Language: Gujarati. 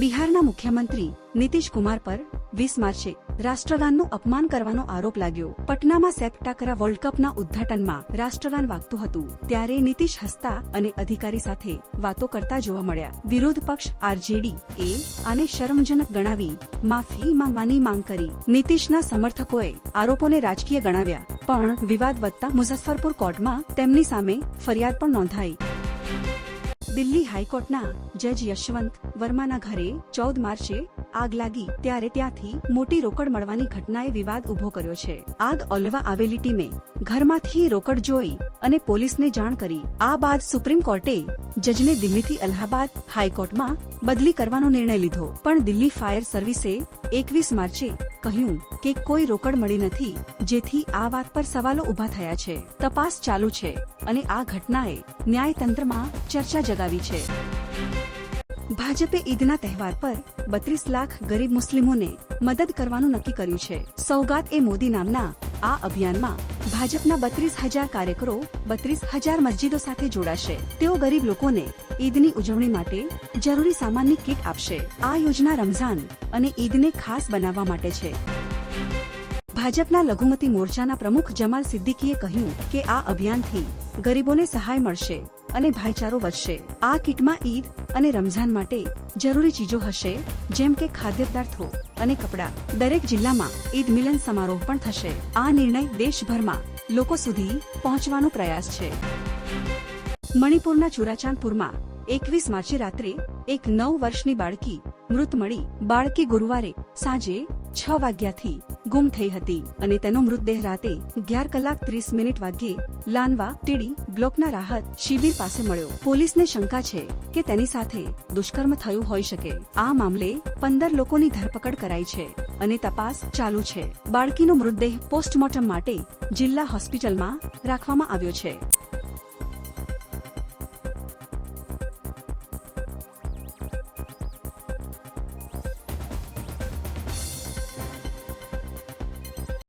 બિહારના મુખ્યમંત્રી નીતિશ કુમાર પર વીસ માર્ચે રાષ્ટ્રગાનનું અપમાન કરવાનો આરોપ લાગ્યો. પટનામાં સેપ ટાકરા વર્લ્ડ કપના ઉદ્ઘાટનમાં રાષ્ટ્રગાન વાગતું હતું. ત્યારે નીતિશ હસતા અને અધિકારી સાથે વાતો કરતા જોવા મળ્યા. વિરોધ પક્ષ આરજેડી એ આને શરમજનક ગણાવી માફી માંગવાની માંગ કરી. નીતિશના સમર્થકોએ આરોપોને રાજકીય ગણાવ્યા, પણ વિવાદ વધતા મુઝફ્ફરપુર કોર્ટમાં તેમની સામે ફરિયાદ પણ નોંધાઈ. દિલ્હી હાઈકોર્ટના જજ યશવંત વર્માના ઘરે ચૌદ માર્ચે આગ લાગી ત્યારે ત્યાંથી મોટી રોકડ મળવાની ઘટનાએ વિવાદ ઊભો કર્યો છે. આગ ઓલવા આવેલી ટીમે ઘરમાંથી રોકડ જોઈ અને પોલીસને જાણ કરી. આ બાદ સુપ્રીમ કોર્ટે જજને દિલ્હીથી અલ્હાબાદ હાઈકોર્ટમાં બદલી કરવાનો નિર્ણય લીધો. પણ દિલ્હી ફાયર સર્વિસે એકવીસ માર્ચે કહ્યું કે કોઈ રોકડ મળી નથી, જેથી આ વાત પર સવાલો ઊભા થયા છે. તપાસ ચાલુ છે અને આ ઘટનાએ ન્યાયતંત્રમાં ચર્ચા જગાવી છે. ભાજપે ઈદના તહેવાર પર બત્રીસ લાખ ગરીબ મુસ્લિમોને મદદ કરવાનું નક્કી કર્યું છે. સૌગાત એ મોદી નામના આ અભિયાનમાં ભાજપના બત્રીસ હજાર કાર્યકરો બત્રીસ હજાર મસ્જિદો સાથે જોડાશે. તેઓ ગરીબ લોકોને ઈદની ઉજવણી માટે જરૂરી સામાનની કીટ આપશે. આ યોજના રમઝાન અને ઈદને ખાસ બનાવવા માટે છે. ભાજપના લઘુમતી મોરચાના પ્રમુખ જમાલ સિદ્દીકીએ કહ્યું કે આ અભિયાનથી ગરીબોને સહાય મળશે અને ભાઈચારો વધશે. આ કીટમાં ઈદ અને રમઝાન માટે જરૂરી ચીજો હશે, જેમ કે ખાદ્ય પદાર્થો અને કપડાં. દરેક જિલ્લામાં ઈદ મિલન સમારોહ પણ થશે. આ નિર્ણય દેશભરમાં લોકો સુધી પહોંચવાનો પ્રયાસ છે. મણિપુરના ચુરાચાંદપુરમાં એકવીસ માર્ચે રાત્રે એક નવ વર્ષની બાળકી મૃત મળી. બાળકી ગુરુવારે સાંજે છ વાગ્યાથી ગુમ થઈ હતી અને તેનો મૃતદેહ રાતે અગિયાર કલાક ત્રીસ મિનિટ વાગ્યે લાનવા, ટીડી બ્લોકના રાહત શિબિર પાસે મળ્યો. પોલીસને શંકા છે કે તેની સાથે દુષ્કર્મ થયું હોઈ શકે. આ મામલે પંદર લોકોની ધરપકડ કરાઈ છે અને તપાસ ચાલુ છે. બાળકીનો મૃતદેહ પોસ્ટમોર્ટમ માટે જિલ્લા હોસ્પિટલમાં રાખવામાં આવ્યો છે.